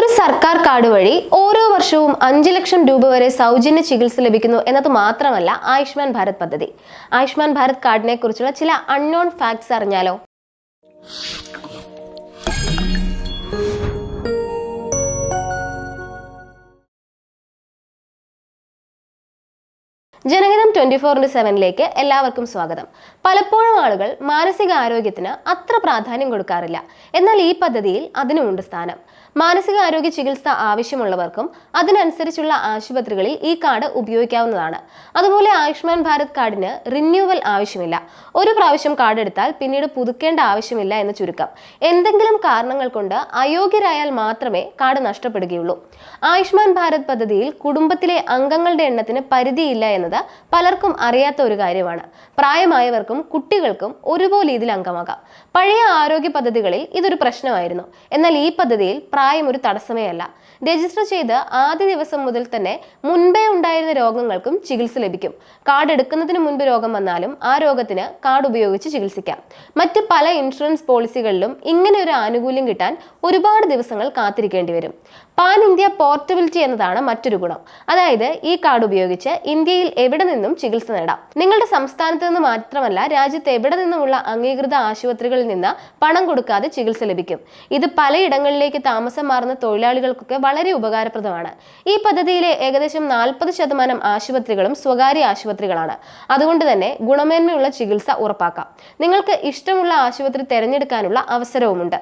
ഒരു സർക്കാർ കാർഡ് വഴി ഓരോ വർഷവും അഞ്ച് ലക്ഷം രൂപ വരെ സൗജന്യ ചികിത്സ ലഭിക്കുന്നു എന്നത് മാത്രമല്ല ആയുഷ്മാൻ ഭാരത് പദ്ധതി. ആയുഷ്മാൻ ഭാരത് കാർഡിനെ കുറിച്ചുള്ള ചില അൺനോൺ ഫാക്ട്സ് അറിഞ്ഞാലോ? ട്വന്റി ഫോർ ഇന്റു സെവനിലേക്ക് എല്ലാവർക്കും സ്വാഗതം. പലപ്പോഴും ആളുകൾ മാനസിക ആരോഗ്യത്തിന് അത്ര പ്രാധാന്യം കൊടുക്കാറില്ല. എന്നാൽ ഈ പദ്ധതിയിൽ അതിനുമുണ്ട് സ്ഥാനം. മാനസിക ആരോഗ്യ ചികിത്സ ആവശ്യമുള്ളവർക്കും അതിനനുസരിച്ചുള്ള ആശുപത്രികളിൽ ഈ കാർഡ് ഉപയോഗിക്കാവുന്നതാണ്. അതുപോലെ ആയുഷ്മാൻ ഭാരത് കാർഡിന് റിന്യൂവൽ ആവശ്യമില്ല. ഒരു പ്രാവശ്യം കാർഡ് എടുത്താൽ പിന്നീട് പുതുക്കേണ്ട ആവശ്യമില്ല എന്ന് ചുരുക്കം. എന്തെങ്കിലും കാരണങ്ങൾ കൊണ്ട് അയോഗ്യരായാൽ മാത്രമേ കാർഡ് നഷ്ടപ്പെടുകയുള്ളൂ. ആയുഷ്മാൻ ഭാരത് പദ്ധതിയിൽ കുടുംബത്തിലെ അംഗങ്ങളുടെ എണ്ണത്തിന് പരിധിയില്ല എന്നത് പലർക്കും അറിയാത്ത ഒരു കാര്യമാണ്. പ്രായമായവർക്കും കുട്ടികൾക്കും ഒരുപോലെ ഇതിൽ അംഗമാകാം. പഴയ ആരോഗ്യ പദ്ധതികളിൽ ഇതൊരു പ്രശ്നമായിരുന്നു. എന്നാൽ ഈ പദ്ധതിയിൽ പ്രായം ഒരു തടസ്സമേ അല്ല രജിസ്റ്റർ ചെയ്ത് ആദ്യ ദിവസം മുതൽ തന്നെ മുൻപേ ഉണ്ടായിരുന്ന രോഗങ്ങൾക്കും ചികിത്സ ലഭിക്കും. കാർഡ് എടുക്കുന്നതിന് മുൻപ് രോഗം വന്നാലും ആ രോഗത്തിന് കാർഡ് ഉപയോഗിച്ച് ചികിത്സിക്കാം. മറ്റ് പല ഇൻഷുറൻസ് പോളിസികളിലും ഇങ്ങനെ ഒരു ആനുകൂല്യം കിട്ടാൻ ഒരുപാട് ദിവസങ്ങൾ കാത്തിരിക്കേണ്ടി വരും. പാൻ ഇന്ത്യ പോർട്ടബിലിറ്റി എന്നതാണ് മറ്റൊരു ഗുണം. അതായത് ഈ കാർഡ് ഉപയോഗിച്ച് ഇന്ത്യയിൽ എവിടെ നിന്നും ചികിത്സ നേടാം. നിങ്ങളുടെ സംസ്ഥാനത്ത് നിന്ന് മാത്രമല്ല രാജ്യത്ത് എവിടെ നിന്നുമുള്ള അംഗീകൃത ആശുപത്രികളിൽ നിന്ന് പണം കൊടുക്കാതെ ചികിത്സ ലഭിക്കും. ഇത് പലയിടങ്ങളിലേക്ക് താമസം മാറുന്ന തൊഴിലാളികൾക്കൊക്കെ വളരെ ഉപകാരപ്രദമാണ്. ഈ പദ്ധതിയിലെ ഏകദേശം നാൽപ്പത് ശതമാനം ആശുപത്രികളും സ്വകാര്യ ആശുപത്രികളാണ്. അതുകൊണ്ട് തന്നെ ഗുണമേന്മയുള്ള ചികിത്സ ഉറപ്പാക്കാം. നിങ്ങൾക്ക് ഇഷ്ടമുള്ള ആശുപത്രി തിരഞ്ഞെടുക്കാനുള്ള അവസരവുമുണ്ട്.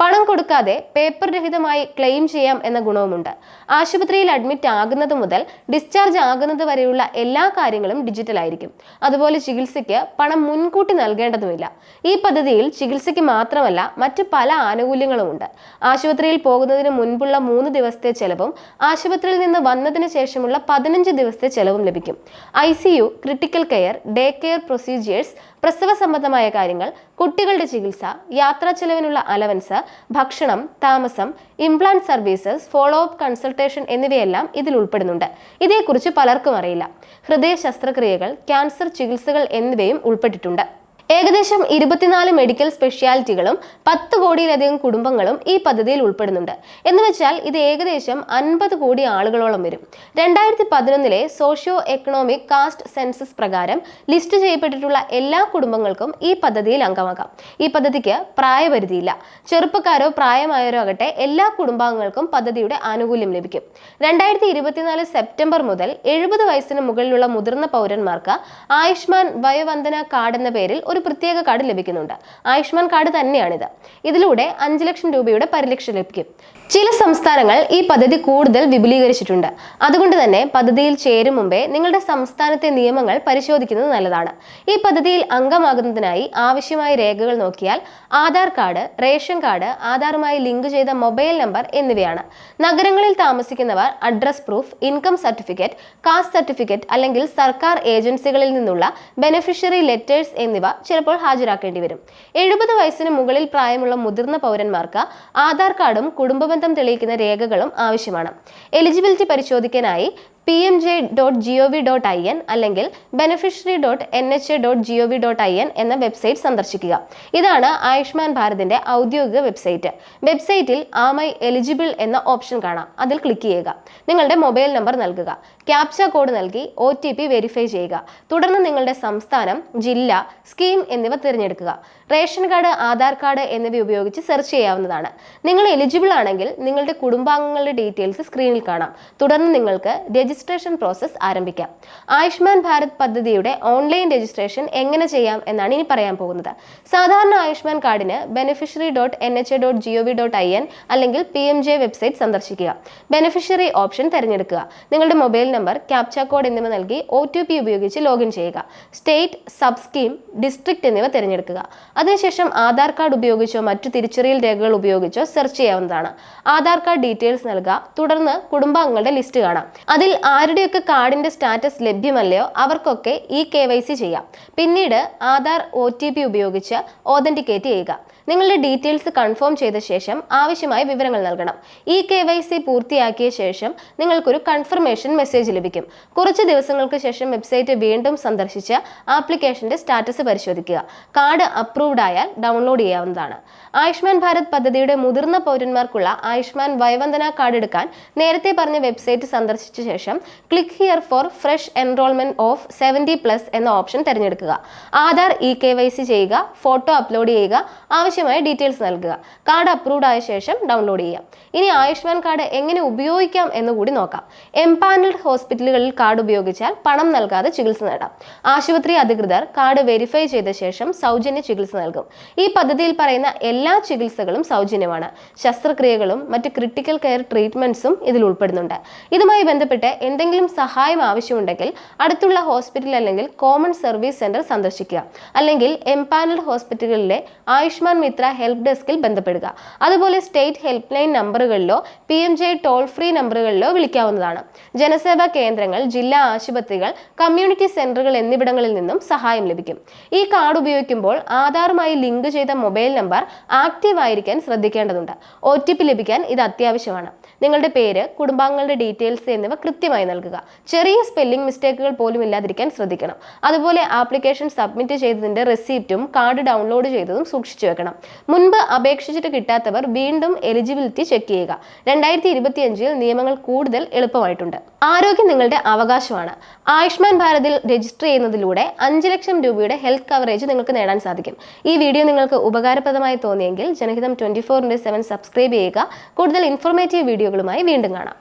പണം കൊടുക്കാതെ പേപ്പർ രഹിതമായി ക്ലെയിം ചെയ്യാം എന്ന ഗുണവുമുണ്ട്. ആശുപത്രിയിൽ അഡ്മിറ്റ് ആകുന്നത് മുതൽ ഡിസ്ചാർജ് ആകുന്നത് വരെയുള്ള എല്ലാ കാര്യങ്ങളും ഡിജിറ്റൽ ആയിരിക്കും. അതുപോലെ ചികിത്സയ്ക്ക് പണം മുൻകൂട്ടി നൽകേണ്ടതുമില്ല. ഈ പദ്ധതിയിൽ ചികിത്സയ്ക്ക് മാത്രമല്ല മറ്റ് പല ആനുകൂല്യങ്ങളുമുണ്ട്. ആശുപത്രിയിൽ പോകുന്നതിന് മുൻപുള്ള മൂന്ന് ദിവസത്തെ ചെലവും ആശുപത്രിയിൽ നിന്ന് വന്നതിന് ശേഷമുള്ള പതിനഞ്ച് ദിവസത്തെ ചെലവും ലഭിക്കും. I C U critical care day care procedures പ്രസവ സംബന്ധമായ കാര്യങ്ങൾ കുട്ടികളുടെ ചികിത്സ യാത്രാ ചെലവിനുള്ള അലവൻസ് ഭക്ഷണം താമസം implant services follow up consultation എന്നിവയെല്ലാം ഇതിൽ ഉൾപ്പെടുന്നുണ്ട്. ഇതേക്കുറിച്ച് പലർക്കും അറിയില്ല. ഹൃദയ ശസ്ത്രക്രിയകൾ ക്യാൻസർ ചികിത്സകൾ എന്നിവയും ഉൾപ്പെട്ടിട്ടുണ്ട്. ഏകദേശം ഇരുപത്തിനാല് മെഡിക്കൽ സ്പെഷ്യാലിറ്റികളും പത്ത് കോടിയിലധികം കുടുംബങ്ങളും ഈ പദ്ധതിയിൽ ഉൾപ്പെടുന്നുണ്ട്. എന്ന് വെച്ചാൽ ഇത് ഏകദേശം അൻപത് കോടി ആളുകളോളം വരും. രണ്ടായിരത്തി പതിനൊന്നിലെ സോഷ്യോ എക്കണോമിക് കാസ്റ്റ് സെൻസസ് പ്രകാരം ലിസ്റ്റ് ചെയ്യപ്പെട്ടിട്ടുള്ള എല്ലാ കുടുംബങ്ങൾക്കും ഈ പദ്ധതിയിൽ അംഗമാകാം. ഈ പദ്ധതിക്ക് പ്രായപരിധിയില്ല. ചെറുപ്പക്കാരോ പ്രായമായവരോ ആകട്ടെ എല്ലാ കുടുംബാംഗങ്ങൾക്കും പദ്ധതിയുടെ ആനുകൂല്യം ലഭിക്കും. രണ്ടായിരത്തി ഇരുപത്തിനാല് സെപ്റ്റംബർ മുതൽ എഴുപത് വയസ്സിന് മുകളിലുള്ള മുതിർന്ന പൗരന്മാർക്ക് ആയുഷ്മാൻ വയോവന്ദന കാർഡ് എന്ന പേരിൽ ഒരു പ്രത്യേക കാർഡ് ലഭിക്കുന്നുണ്ട്. ആയുഷ്മാൻ കാർഡ് തന്നെയാണിത്. ഇതിലൂടെ അഞ്ച് ലക്ഷം രൂപയുടെ പരിരക്ഷ ലഭിക്കും. ചില സംസ്ഥാനങ്ങൾ ഈ പദ്ധതി കൂടുതൽ വിപുലീകരിച്ചിട്ടുണ്ട്. അതുകൊണ്ട് തന്നെ പദ്ധതിയിൽ ചേരും മുമ്പേ നിങ്ങളുടെ സംസ്ഥാനത്തെ നിയമങ്ങൾ പരിശോധിക്കുന്നത് നല്ലതാണ്. ഈ പദ്ധതിയിൽ അംഗമാകുന്നതിനായി ആവശ്യമായ രേഖകൾ നോക്കിയാൽ ആധാർ കാർഡ് റേഷൻ കാർഡ് ആധാറുമായി ലിങ്ക് ചെയ്ത മൊബൈൽ നമ്പർ എന്നിവയാണ്. നഗരങ്ങളിൽ താമസിക്കുന്നവർ address proof income certificate caste certificate അല്ലെങ്കിൽ സർക്കാർ ഏജൻസികളിൽ നിന്നുള്ള ബെനിഫിഷ്യറി ലെറ്റേഴ്സ് എന്നിവ ചിലപ്പോൾ ഹാജരാക്കേണ്ടി വരും. എഴുപത് വയസ്സിന് മുകളിൽ പ്രായമുള്ള മുതിർന്ന പൗരന്മാർക്ക് ആധാർ കാർഡും കുടുംബബന്ധം തെളിയിക്കുന്ന രേഖകളും ആവശ്യമാണ്. Eligibility പരിശോധിക്കാനായി P M J dot G O V dot I N അല്ലെങ്കിൽ beneficiary dot N H A dot G O V dot I N എന്ന വെബ്സൈറ്റ് സന്ദർശിക്കുക. ഇതാണ് ആയുഷ്മാൻ ഭാരതിന്റെ ഔദ്യോഗിക വെബ്സൈറ്റ് വെബ്സൈറ്റിൽ ആമൈ എലിജിബിൾ എന്ന ഓപ്ഷൻ കാണാം. അതിൽ ക്ലിക്ക് ചെയ്യുക. നിങ്ങളുടെ മൊബൈൽ നമ്പർ നൽകുക. ക്യാപ്ച കോഡ് നൽകി ഒ ടി പി വെരിഫൈ ചെയ്യുക. തുടർന്ന് നിങ്ങളുടെ സംസ്ഥാനം ജില്ല സ്കീം എന്നിവ തിരഞ്ഞെടുക്കുക. റേഷൻ കാർഡ് ആധാർ കാർഡ് എന്നിവ ഉപയോഗിച്ച് സെർച്ച് ചെയ്യാവുന്നതാണ്. നിങ്ങൾ എലിജിബിൾ ആണെങ്കിൽ നിങ്ങളുടെ കുടുംബാംഗങ്ങളുടെ ഡീറ്റെയിൽസ് സ്ക്രീനിൽ കാണാം. തുടർന്ന് നിങ്ങൾക്ക് രജിസ്ട്രേഷൻ പ്രോസസ്സ് ആരംഭിക്കാം. ആയുഷ്മാൻ ഭാരത് പദ്ധതിയുടെ ഓൺലൈൻ രജിസ്ട്രേഷൻ എങ്ങനെ ചെയ്യാം എന്നാണ് ഇനി പറയാൻ പോകുന്നത്. സാധാരണ ആയുഷ്മാൻ കാർഡിന് beneficiary dot N H A dot G O V dot I N അല്ലെങ്കിൽ പി എം ജെ വെബ്സൈറ്റ് സന്ദർശിക്കുക. ബെനിഫിഷ്യറി ഓപ്ഷൻ തിരഞ്ഞെടുക്കുക. നിങ്ങളുടെ മൊബൈൽ നമ്പർ ക്യാപ്ച കോഡ് എന്നിവ നൽകി ഒ ടി പി ഉപയോഗിച്ച് ലോഗിൻ ചെയ്യുക. സ്റ്റേറ്റ് സബ് സ്കീം ഡിസ്ട്രിക്ട് എന്നിവ തിരഞ്ഞെടുക്കുക. അതിനുശേഷം ആധാർ കാർഡ് ഉപയോഗിച്ചോ മറ്റു തിരിച്ചറിയൽ രേഖകൾ ഉപയോഗിച്ചോ സെർച്ച് ചെയ്യാവുന്നതാണ്. ആധാർ കാർഡ് ഡീറ്റെയിൽസ് നൽകുക. തുടർന്ന് കുടുംബാംഗങ്ങളുടെ ലിസ്റ്റ് കാണാം. അതിൽ ആരുടെയൊക്കെ കാർഡിന്റെ സ്റ്റാറ്റസ് ലഭ്യമല്ലയോ അവർക്കൊക്കെ ഈ കെ ചെയ്യാം. പിന്നീട് ആധാർ ഒ ഉപയോഗിച്ച് ഓതന്റിക്കേറ്റ് ചെയ്യുക. നിങ്ങളുടെ ഡീറ്റെയിൽസ് കൺഫേം ചെയ്ത ശേഷം ആവശ്യമായ വിവരങ്ങൾ നൽകണം. ഇ കെ വൈ സി പൂർത്തിയാക്കിയ ശേഷം നിങ്ങൾക്കൊരു കൺഫർമേഷൻ മെസ്സേജ് ലഭിക്കും. കുറച്ച് ദിവസങ്ങൾക്ക് ശേഷം വെബ്സൈറ്റ് വീണ്ടും സന്ദർശിച്ച് ആപ്ലിക്കേഷന്റെ സ്റ്റാറ്റസ് പരിശോധിക്കുക. കാർഡ് അപ്രൂവ്ഡ് ആയാൽ ഡൗൺലോഡ് ചെയ്യാവുന്നതാണ്. ആയുഷ്മാൻ ഭാരത് പദ്ധതിയുടെ മുതിർന്ന പൗരന്മാർക്കുള്ള ആയുഷ്മാൻ വയവന്ദന കാർഡ് എടുക്കാൻ നേരത്തെ പറഞ്ഞ വെബ്സൈറ്റ് സന്ദർശിച്ച ശേഷം click here for fresh enrolment of seventy plus എന്ന ഓപ്ഷൻ തിരഞ്ഞെടുക്കുക. Aadhaar e K Y C ചെയ്യുക ഫോട്ടോ അപ്ലോഡ് ചെയ്യുക ആവശ്യമായ ഡീറ്റെയിൽസ് നൽകുക. കാർഡ് അപ്രൂവ്ഡ് ആയ ശേഷം ഡൗൺലോഡ് ചെയ്യാം ഇനി ആയുഷ്മാൻ കാർഡ് എങ്ങനെ ഉപയോഗിക്കാം എന്ന് കൂടി നോക്കാം. എംപാനൽഡ് ഹോസ്പിറ്റലുകളിൽ കാർഡ് ഉപയോഗിച്ചാൽ പണം നൽകാതെ ചികിത്സ നേടാം. ആശുപത്രി അധികൃതർ കാർഡ് വെരിഫൈ ചെയ്ത ശേഷം സൗജന്യ ചികിത്സ നൽകും. ഈ പദ്ധതിയിൽ പറയുന്ന എല്ലാ ചികിത്സകളും സൗജന്യമാണ്. ശസ്ത്രക്രിയകളും മറ്റ് ക്രിട്ടിക്കൽ കെയർ ട്രീറ്റ്മെന്റ്സും ഇതിൽ ഉൾപ്പെടുന്നുണ്ട്. ഇതുമായി ബന്ധപ്പെട്ട് എന്തെങ്കിലും സഹായം ആവശ്യമുണ്ടെങ്കിൽ അടുത്തുള്ള ഹോസ്പിറ്റൽ അല്ലെങ്കിൽ കോമൺ സർവീസ് സെന്റർ സന്ദർശിക്കുക. അല്ലെങ്കിൽ എംപാനൽഡ് ഹോസ്പിറ്റലുകളിലെ ആയുഷ്മാൻ മിത്ര ഹെൽപ്പ് ഡെസ്കിൽ ബന്ധപ്പെടുക. അതുപോലെ state help line നമ്പറുകളിലോ P M J toll free നമ്പറുകളിലോ വിളിക്കാവുന്നതാണ്. ജനസേവാ കേന്ദ്രങ്ങൾ ജില്ലാ ആശുപത്രികൾ കമ്മ്യൂണിറ്റി സെന്ററുകൾ എന്നിവിടങ്ങളിൽ നിന്നും സഹായം ലഭിക്കും. ഈ കാർഡ് ഉപയോഗിക്കുമ്പോൾ ആധാറുമായി ലിങ്ക് ചെയ്ത മൊബൈൽ നമ്പർ ആക്റ്റീവ് ആയിരിക്കാൻ ശ്രദ്ധിക്കേണ്ടതുണ്ട്. ഒ ലഭിക്കാൻ ഇത് അത്യാവശ്യമാണ്. നിങ്ങളുടെ പേര് കുടുംബാംഗങ്ങളുടെ ഡീറ്റെയിൽസ് എന്നിവ കൃത്യമായി നൽകുക. ചെറിയ സ്പെല്ലിംഗ് മിസ്റ്റേക്കുകൾ പോലും ഇല്ലാതിരിക്കാൻ ശ്രദ്ധിക്കണം. അതുപോലെ ആപ്ലിക്കേഷൻ സബ്മിറ്റ് ചെയ്തതിന്റെ റെസിപ്റ്റും കാർഡ് ഡൗൺലോഡ് ചെയ്തതും സൂക്ഷിച്ചു വെക്കണം. മുൻപ് അപേക്ഷിച്ചിട്ട് കിട്ടാത്തവർ വീണ്ടും എലിജിബിലിറ്റി ചെക്ക് ചെയ്യുക. രണ്ടായിരത്തി ഇരുപത്തിയഞ്ചിൽ നിയമങ്ങൾ കൂടുതൽ എളുപ്പമായിട്ടുണ്ട്. ആരോഗ്യം നിങ്ങളുടെ അവകാശമാണ്. ആയുഷ്മാൻ ഭാരതിൽ രജിസ്റ്റർ ചെയ്യുന്നതിലൂടെ അഞ്ച് ലക്ഷം രൂപയുടെ ഹെൽത്ത് കവറേജ് നിങ്ങൾക്ക് നേടാൻ സാധിക്കും. ഈ വീഡിയോ നിങ്ങൾക്ക് ഉപകാരപ്രദമായി തോന്നിയെങ്കിൽ Janahitham twenty four seven subscribe ചെയ്യുക. കൂടുതൽ ഇൻഫോർമേറ്റീവ് വീഡിയോകളുമായി വീണ്ടും കാണാം.